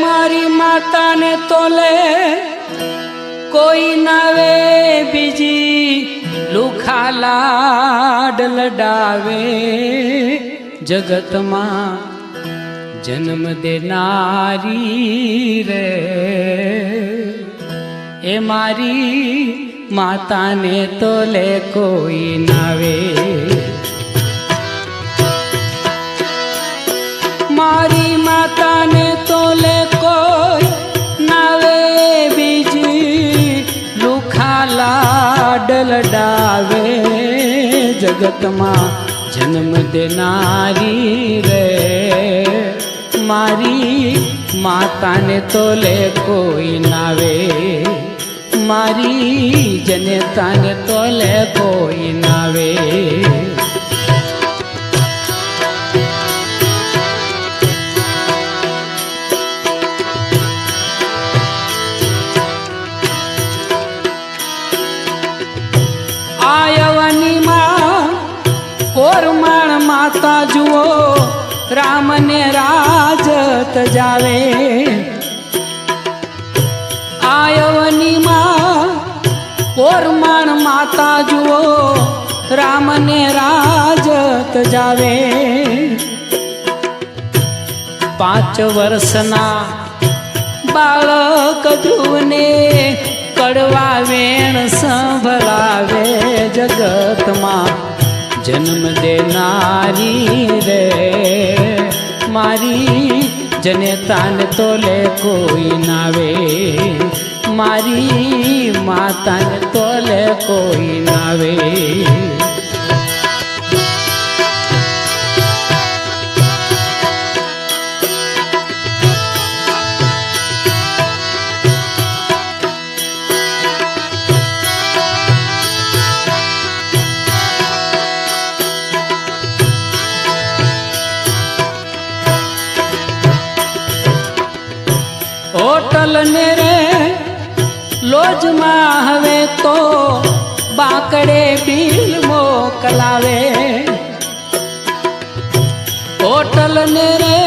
મારી માતાને તોલે કોઈ નાવે બીજી લુખા લાડ લડાવે. જગતમાં જન્મ દેનારી રે. એ મારી માતાને તોલે કોઈ નાવે. મારી માતાને લાડ લડાવે જગતમાં. જન્મ દેનારી રે. મારી માતાને તોલે કોઈ નાવે. મારી જનતાને તોલે કોઈ નાવે. ઓરમાણ માતા જુઓ, રામને રાજત જાવે. આયવની માં ઓરમાણ માતા જુઓ, રામને રાજત જાવે. પાંચ વર્ષના બાળક ધ્રુવને કડવા વેણ સંભળાવે જગતમાં. જન્મ દેનારી રે. મારી જનેતાને તોલે કોઈ નાવે. મારી માતાને તોલે કોઈ નાવે. હોટલ રે, લોજમાં હવે તો બાકડે બિલ મોકલાવે. હોટલ ને રે,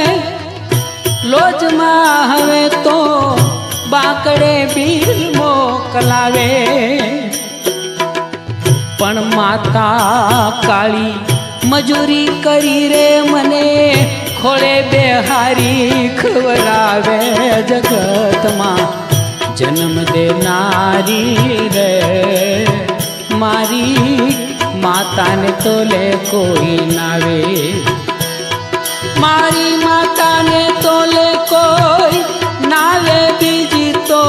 લોજમાં હવે તો બાકડે બિલ મોકલાવે. પણ માતા કાળી મજૂરી કરી રે મને ખોળે બેહારી ખવરાવે જગતમાં. જન્મ દેનારી રે. મારી માતાને તોલે કોઈ નાવે મારી માતાને તોલે કોઈ નાવે બીજી તો.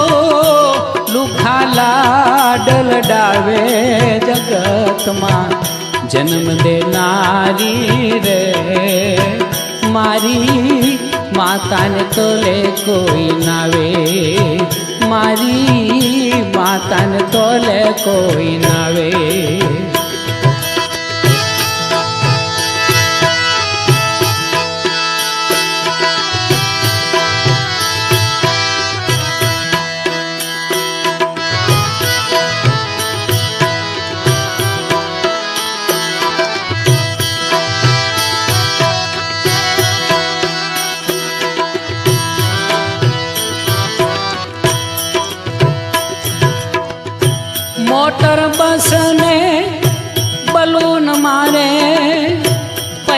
લુખાલા ડલડાવે લડાવે જગતમાં. જન્મ દેનારી રે. મારી માતાને તોલે કોઈ નાવે. મારી માતાને તોલે કોઈ નાવે.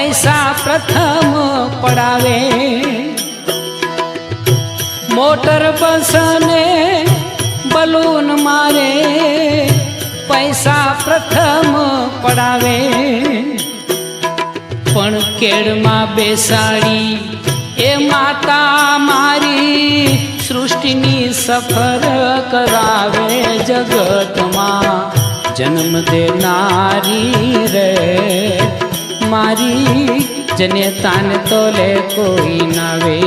પૈસા પ્રથમ પડાવે. મોટર બસને બલૂન મારે પૈસા પ્રથમ પડાવે. પણ કેળમાં બેસાડી એ માતા મારી સૃષ્ટિની સફર કરાવે જગતમાં. જન્મ દેનારી રે મારી જને તાન તોલે કોઈ નાવે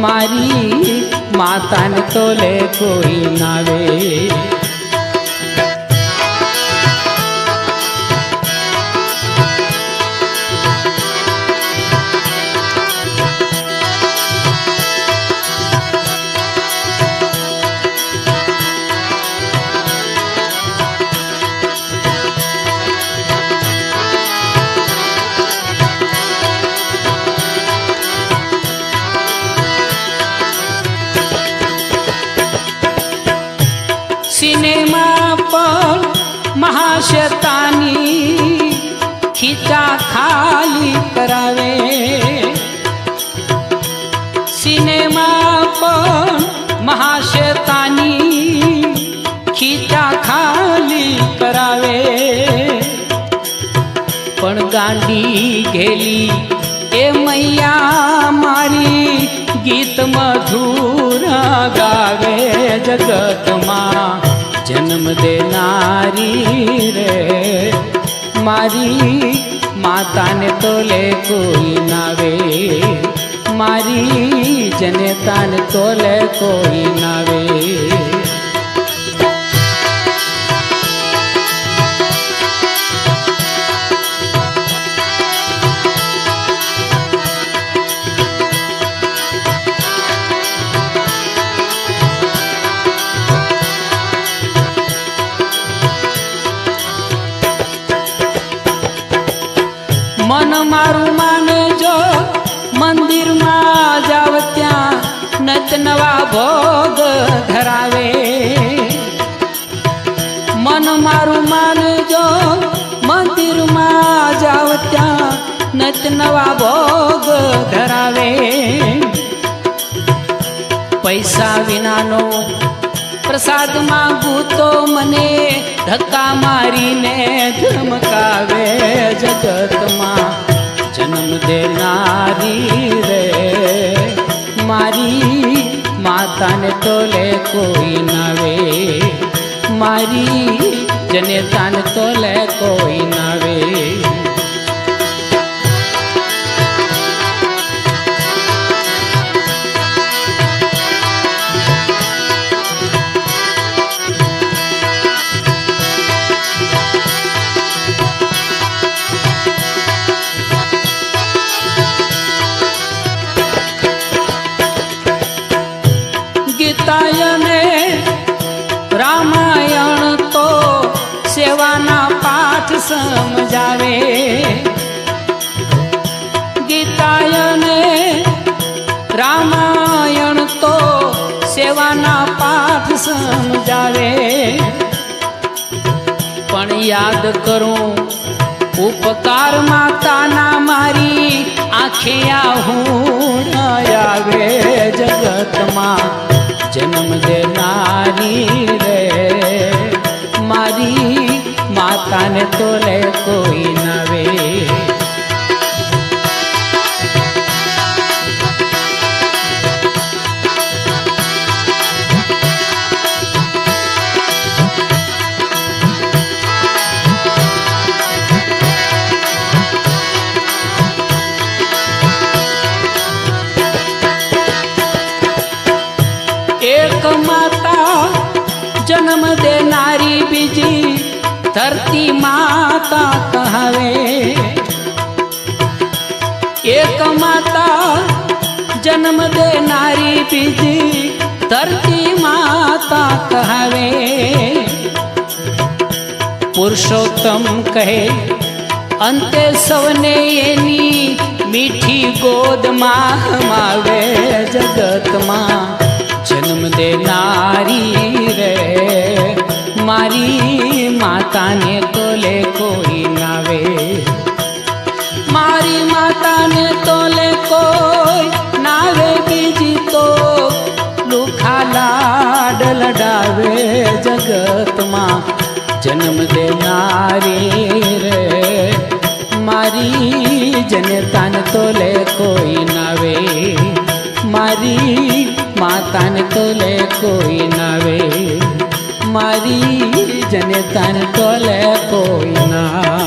મારી માતાન તોલે કોઈ નાવે કરાવે. સિનેમા પણ મહાશેતાની ખીચા ખાલી કરાવે. પણ ગાંડી ઘેલી એ મૈયા મારી ગીત મધુર ગાવે. જગતમાં જન્મ દેનારી રે. મારી માતાને તોલે કોઈ નાવે મારી જનતાને તોલે કોઈ નાવે મારું માનજો, મંદિરમાં જાવ ત્યાં નત નવા ભોગ ધરાવે. મન મારું માનજો, મંદિરમાં જાવ ત્યાં નત નવા ભોગ ધરાવે. પૈસા વિનાનો પ્રસાદ માંગુ તો મને ધક્કા મારીને ધમકાવે જગતમાં. જન્મ દેનારી રે. મારી માતાને તોલે કોઈ નવે મારી જનેતાને તોલે કોઈ નાવે સેવાના પાઠ સમજાવે. ગીતાયને રામાયણ તો સેવાના પાઠ સમજાવે. પણ યાદ કરું, ઉપકાર માતાના મારી આંખે આહુણ આવે. જગતમાં જન્મ દેનારી માતાને તોલે કોઈ નવે ધરતી માતા કહાવે. એક માતા જન્મ દેનારી બીજી ધરતી માતા કહાવે. પુરુષોત્તમ કહે, અંતે સૌને એની મીઠી ગોદમાં હમાવે જગતમાં. જન્મ દેનારી રે. મારી માતાને તોલે કોઈ નાવે. મારી માતાને તોલે કોઈ નાવે, બીજી તો લુખા લાડ લડાવે જગતમાં. જન્મ દેનારી રે, મારી જનતાને તોલે કોઈ નાવે. મારી માતાને તોલે કોઈ નાવે. મારી જનતાને તોલે કોઈ ના